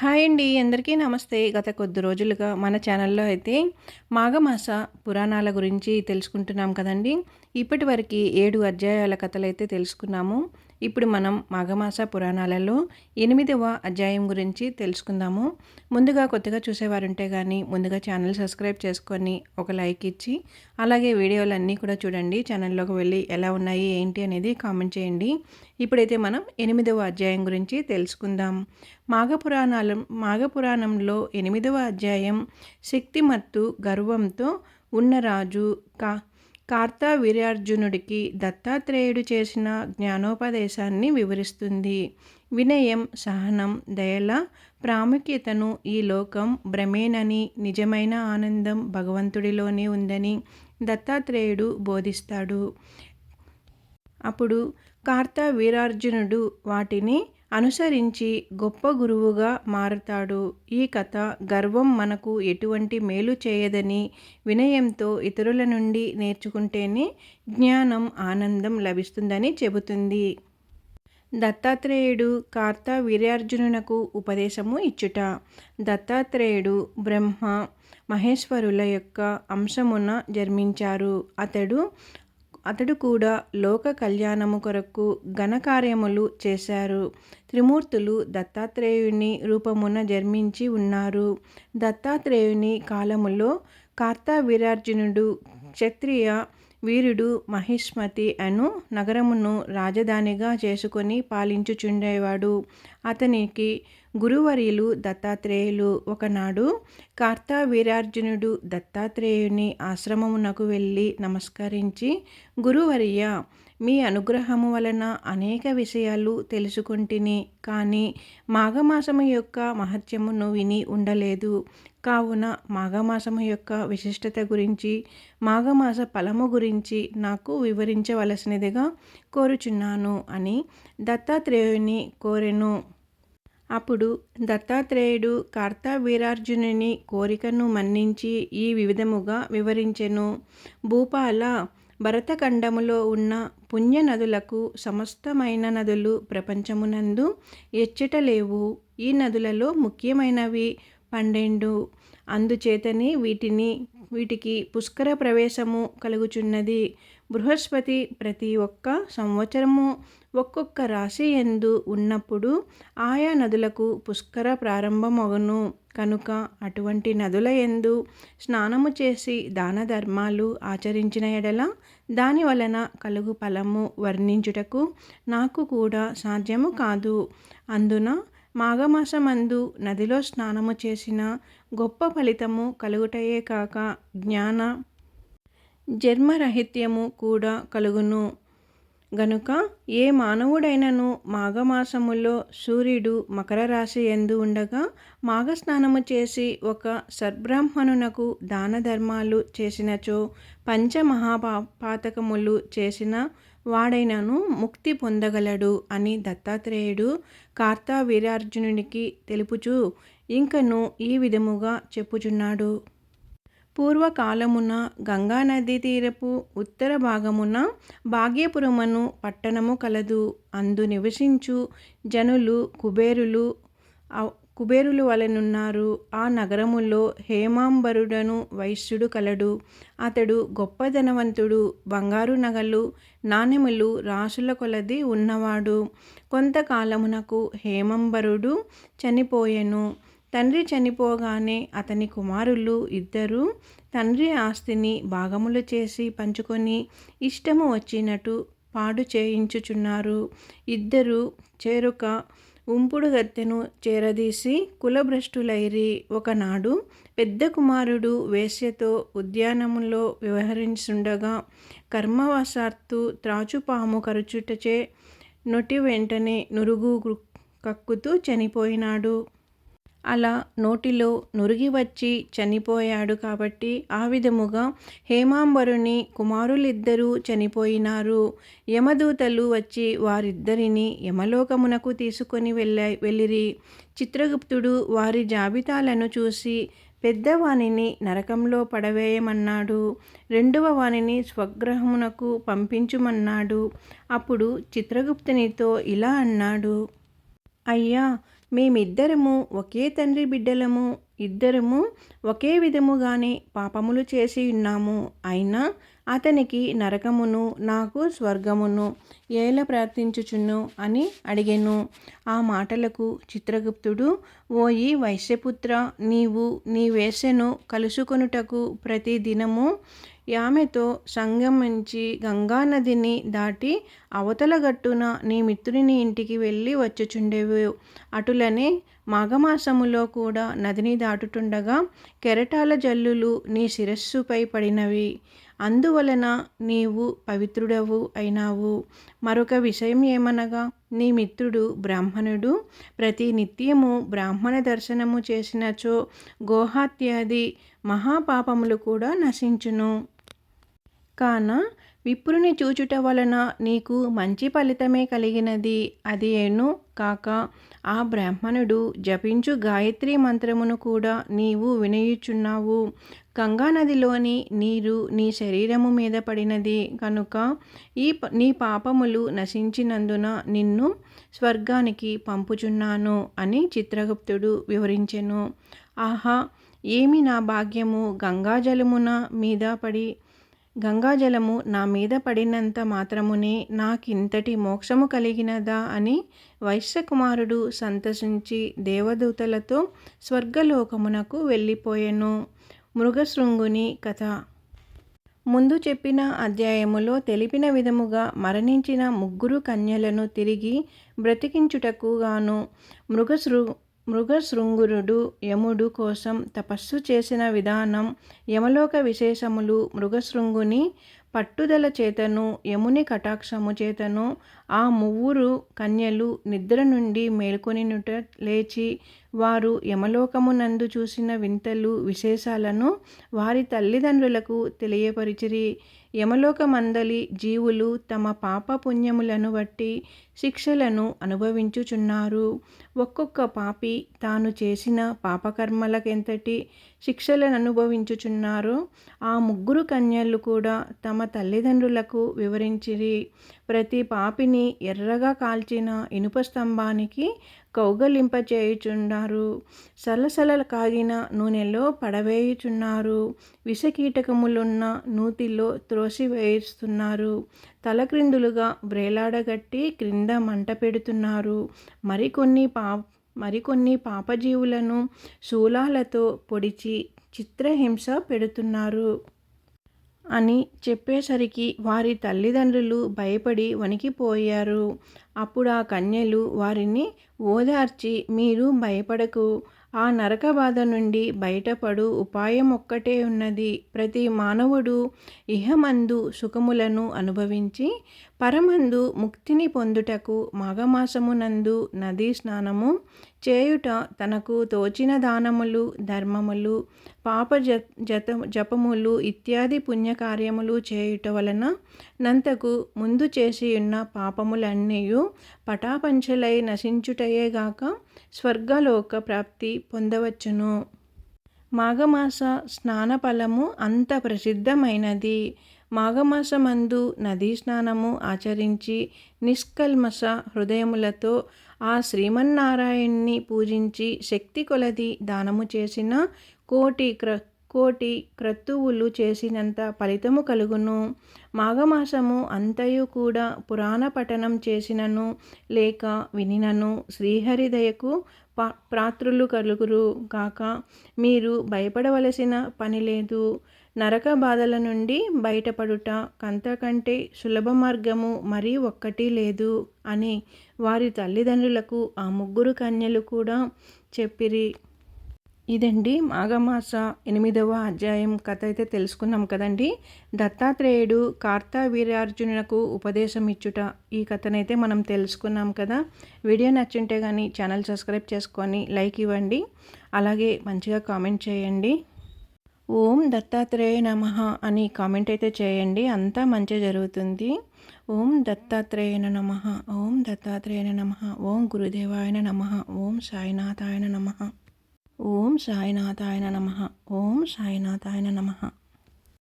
Hi అండి అందరికీ నమస్తే. గత కొద్ది రోజులుగా మన ఛానల్లో అయితే మాఘమాస పురాణాల గురించి తెలుసుకుంటున్నాం కదండి. ఇప్పటి వరకు ఏడు అధ్యాయాల కథలు అయితే తెలుసుకున్నాము. ఇప్పుడు మనం మాఘమాస పురాణాలలో ఎనిమిదవ అధ్యాయం గురించి తెలుసుకుందాము. ముందుగా కొత్తగా చూసేవారుంటే కానీ ముందుగా ఛానల్ సబ్స్క్రైబ్ చేసుకొని ఒక లైక్ ఇచ్చి అలాగే వీడియోలన్నీ కూడా చూడండి. ఛానల్లోకి వెళ్ళి ఎలా ఉన్నాయి ఏంటి అనేది కామెంట్ చేయండి. ఇప్పుడైతే మనం ఎనిమిదవ అధ్యాయం గురించి తెలుసుకుందాం. మాఘపురాణాలు మాఘపురాణంలో ఎనిమిదవ అధ్యాయం శక్తిమత్తు గర్వంతో ఉన్న రాజు కా కార్తవీర్యార్జునుడికి దత్తాత్రేయుడు చేసిన జ్ఞానోపదేశాన్ని వివరిస్తుంది. వినయం సహనం దయల ప్రాముఖ్యతను ఈ లోకం భ్రమేనని నిజమైన ఆనందం భగవంతుడిలోనే ఉందని దత్తాత్రేయుడు బోధిస్తాడు. అప్పుడు కార్త వీరార్జునుడు వాటిని అనుసరించి గొప్ప గురువుగా మారతాడు. ఈ కథ గర్వం మనకు ఎటువంటి మేలు చేయదని వినయంతో ఇతరుల నుండి నేర్చుకుంటేనే జ్ఞానం ఆనందం లభిస్తుందని చెబుతుంది. దత్తాత్రేయుడు కార్త వీర్యార్జునునకు ఉపదేశము ఇచ్చుట. దత్తాత్రేయుడు బ్రహ్మ మహేశ్వరుల యొక్క అంశమున జన్మించారు. అతడు అతడు కూడా లోక కళ్యాణము కొరకు ఘనకార్యములు చేశారు. త్రిమూర్తులు దత్తాత్రేయుని రూపమున జన్మించి ఉన్నారు. దత్తాత్రేయుని కాలములో కార్తావీరార్జునుడు క్షత్రియ వీరుడు మహిష్మతి అను నగరమును రాజధానిగా చేసుకొని పాలించుచుండేవాడు. అతనికి గురువర్యులు దత్తాత్రేయులు ఒకనాడు కార్తావీరార్జునుడు దత్తాత్రేయుని ఆశ్రమమునకు వెళ్ళి నమస్కరించి గురువర్య మీ అనుగ్రహము వలన అనేక విషయాలు తెలుసుకుంటుని కానీ మాఘమాసము యొక్క మహత్యమును విని ఉండలేదు. కావున మాఘమాసము యొక్క విశిష్టత గురించి మాఘమాస ఫలము గురించి నాకు వివరించవలసినదిగా కోరుచున్నాను అని దత్తాత్రేయుని కోరెను. అప్పుడు దత్తాత్రేయుడు కార్తవీరార్జునుని కోరికను మన్నించి ఈ వివిధముగా వివరించెను. భూపాల భరతఖండములో ఉన్న పుణ్య నదులకు సమస్తమైన నదులు ప్రపంచమునందు ఎచ్చట లేవు. ఈ నదులలో ముఖ్యమైనవి పన్నెండు అందుచేతని వీటిని వీటికి పుష్కర ప్రవేశము కలుగుచున్నది. బృహస్పతి ప్రతి ఒక్క సంవత్సరము ఒక్కొక్క రాశి ఎందు ఉన్నప్పుడు ఆయా నదులకు పుష్కర ప్రారంభమగును. కనుక అటువంటి నదుల ఎందు స్నానము చేసి దాన ధర్మాలు ఆచరించిన ఎడల దాని వలన కలుగు ఫలము వర్ణించుటకు నాకు కూడా సాధ్యము కాదు. అందున మాఘమాసమందు నదిలో స్నానము చేసిన గొప్ప ఫలితము కలుగుటయే కాక జ్ఞాన జన్మరహిత్యము కూడా కలుగును. గనుక ఏ మానవుడైనను మాఘమాసములో సూర్యుడు మకర రాశి ఎందు ఉండగా మాఘస్నానము చేసి ఒక సద్బ్రాహ్మణునకు దాన ధర్మాలు చేసినచో పంచమహాపాతకములు చేసిన వాడైనను ముక్తి పొందగలడు అని దత్తాత్రేయుడు కార్తావీరార్జునునికి తెలుపుచూ ఇంకను ఈ విధముగా చెప్పుచున్నాడు. పూర్వకాలమున గంగానదీ తీరపు ఉత్తర భాగమున భాగ్యపురమును పట్టణము కలదు. అందు నివసించు జనులు కుబేరులు కుబేరులు వలనున్నారు. ఆ నగరములో హేమాంబరుడను వైశ్యుడు కలడు. అతడు గొప్ప ధనవంతుడు బంగారు నగలు నాణెములు రాసుల కొలది ఉన్నవాడు. కొంతకాలమునకు హేమంబరుడు చనిపోయెను. తండ్రి చనిపోగానే అతని కుమారులు ఇద్దరు తండ్రి ఆస్తిని భాగములు చేసి పంచుకొని ఇష్టము వచ్చినట్టు పాడు చేయించుచున్నారు. ఇద్దరు చేరుక ఉంపుడు గత్తెను చేరదీసి కులభ్రష్టులైరి ఒకనాడు పెద్ద కుమారుడు వేశ్యతో ఉద్యానములో వ్యవహరించుండగా కర్మవశాత్తు త్రాచుపాము కరుచుటచే నొటి వెంటనే నురుగు కక్కుతూ చనిపోయినాడు. అలా నోటిలో నురిగి వచ్చి చనిపోయాడు కాబట్టి ఆ విధముగా హేమాంబరుని కుమారులిద్దరూ చనిపోయినారు. యమదూతలు వచ్చి వారిద్దరిని యమలోకమునకు తీసుకొని వెళ్ళ వెళ్ళిరి. చిత్రగుప్తుడు వారి జాబితాలను చూసి పెద్దవాణిని నరకంలో పడవేయమన్నాడు. రెండవ వాణిని స్వగ్రహమునకు పంపించుమన్నాడు. అప్పుడు చిత్రగుప్తునితో ఇలా అన్నాడు. అయ్యా మేమిద్దరము ఒకే తండ్రి బిడ్డలము ఇద్దరము ఒకే విధముగానే పాపములు చేసి ఉన్నాము. అయినా అతనికి నరకమును నాకు స్వర్గమును ఏల ప్రార్థించుచును అని అడిగెను. ఆ మాటలకు చిత్రగుప్తుడు ఓయి వైశ్యపుత్ర నీవు నీ వేసెను కలుసుకొనుటకు ప్రతి దినము ఆమెతో సంగమించి గంగానదిని దాటి అవతల గట్టున నీ మిత్రుని ఇంటికి వెళ్ళి వచ్చుచుండేవు. అటులనే మాఘమాసములో కూడా నదిని దాటుతుండగా కెరటాల జల్లులు నీ శిరస్సుపై పడినవి. అందువలన నీవు పవిత్రుడవు అయినావు. మరొక విషయం ఏమనగా నీ మిత్రుడు బ్రాహ్మణుడు ప్రతి నిత్యము బ్రాహ్మణ దర్శనము చేసినచో గోహాత్యాది మహాపాపములు కూడా నశించును. కాన విప్రుని చూచుట వలన నీకు మంచి ఫలితమే కలిగినది. అది ఏను కాక ఆ బ్రాహ్మణుడు జపించు గాయత్రి మంత్రమును కూడా నీవు వినయుచున్నావు. గంగానదిలోని నీరు నీ శరీరము మీద పడినది. కనుక ఈ నీ పాపములు నశించినందున నిన్ను స్వర్గానికి పంపుచున్నాను అని చిత్రగుప్తుడు వివరించెను. ఆహా ఏమి నా భాగ్యము గంగాజలమున మీద పడి గంగాజలము నా మీద పడినంత మాత్రమునే నాకింతటి మోక్షము కలిగినదా అని వైశ్యకుమారుడు సంతసించి దేవదూతలతో స్వర్గలోకమునకు వెళ్ళిపోయెను. మృగశృంగుని కథ. ముందు చెప్పిన అధ్యాయములో తెలిపిన విధముగా మరణించిన ముగ్గురు కన్యలను తిరిగి బ్రతికించుటకు గాను మృగశృ మృగశృంగురుడు యముడు కోసం తపస్సు చేసిన విధానం యమలోక విశేషములు మృగశృంగుని పట్టుదల చేతను యముని కటాక్షము చేతను ఆ మువ్వురు కన్యలు నిద్ర నుండి మేల్కొనినుట లేచి వారు యమలోకమునందు చూసిన వింతలు విశేషాలను వారి తల్లిదండ్రులకు తెలియపరిచిరి. యమలోక మందలి జీవులు తమ పాప పుణ్యములను బట్టి శిక్షలను అనుభవించుచున్నారు. ఒక్కొక్క పాపి తాను చేసిన పాపకర్మలకెంతటి శిక్షలను అనుభవించుచున్నారో ఆ ముగ్గురు కన్యలు కూడా తమ తల్లిదండ్రులకు వివరించిరి. ప్రతి పాపిని ఎర్రగా కాల్చిన ఇనుప స్తంభానికి కౌగలింపచేయుచున్నారు సలసల కాగిన నూనెలో పడవేయుచున్నారు. విషకీటకములున్న నూతిలో త్రోసివేస్తున్నారు తలక్రిందులుగా వ్రేలాడగట్టి క్రింద మంట పెడుతున్నారు. మరికొన్ని పా మరికొన్ని పాపజీవులను శూలాలతో పొడిచి చిత్రహింస పెడుతున్నారు. అని చెప్పేసరికి వారి తల్లిదండ్రులు భయపడి వణికిపోయారు. అప్పుడు ఆ కన్యలు వారిని ఓదార్చి మీరు భయపడకు. ఆ నరక బాధ నుండి బయటపడు. ఉపాయం ఒక్కటే ఉన్నది. ప్రతి మానవుడు ఇహమందు సుఖములను అనుభవించి పరమందు ముక్తిని పొందుటకు మాఘమాసమునందు నదీ స్నానము చేయుట తనకు తోచిన దానములు ధర్మములు పాప జత జపములు ఇత్యాది పుణ్యకార్యములు చేయుట వలన నంతకు ముందు చేసి ఉన్న పాపములన్నీ పటాపంచలై నశించుటయేగాక స్వర్గలోక ప్రాప్తి పొందవచ్చును. మాఘమాస స్నానఫలము అంత ప్రసిద్ధమైనది. మాఘమాసమందు నదీ స్నానము ఆచరించి నిష్కల్మస హృదయములతో ఆ శ్రీమన్నారాయణ్ణి పూజించి శక్తి కొలది దానము చేసిన కోటి క్ర కోటి క్రతువులు చేసినంత ఫలితము కలుగును. మాఘమాసము అంతయు కూడా పురాణ పఠనం చేసినను లేక వినినను. శ్రీహరిదయకు పా ప్రాత్రులు కలుగురు కాక మీరు భయపడవలసిన పని లేదు. నరక బాధల నుండి బయటపడుట కంతకంటే సులభ మార్గము మరీ ఒక్కటి లేదు అని వారి తల్లిదండ్రులకు ఆ ముగ్గురు కన్యలు కూడా చెప్పిరి. ఇదండి మాఘమాస ఎనిమిదవ అధ్యాయం కథ అయితే తెలుసుకున్నాం కదండి. దత్తాత్రేయుడు కార్తా వీరార్జునులకు ఉపదేశం ఇచ్చుట ఈ కథనైతే మనం తెలుసుకున్నాం కదా. వీడియో నచ్చుంటే కానీ ఛానల్ సబ్స్క్రైబ్ చేసుకొని లైక్ ఇవ్వండి. అలాగే మంచిగా కామెంట్ చేయండి. ఓం దత్తాత్రేయ నమ అని కామెంట్ అయితే చేయండి. అంతా మంచి జరుగుతుంది. ఓం దత్తాత్రేయన నమ. ఓం దత్తాత్రేయన నమ. ఓం గురుదేవాయన నమ. ఓం సాయినాథాయన నమ. ఓం సాయినాథాయన నమ. ఓం సాయినాథాయన నమ.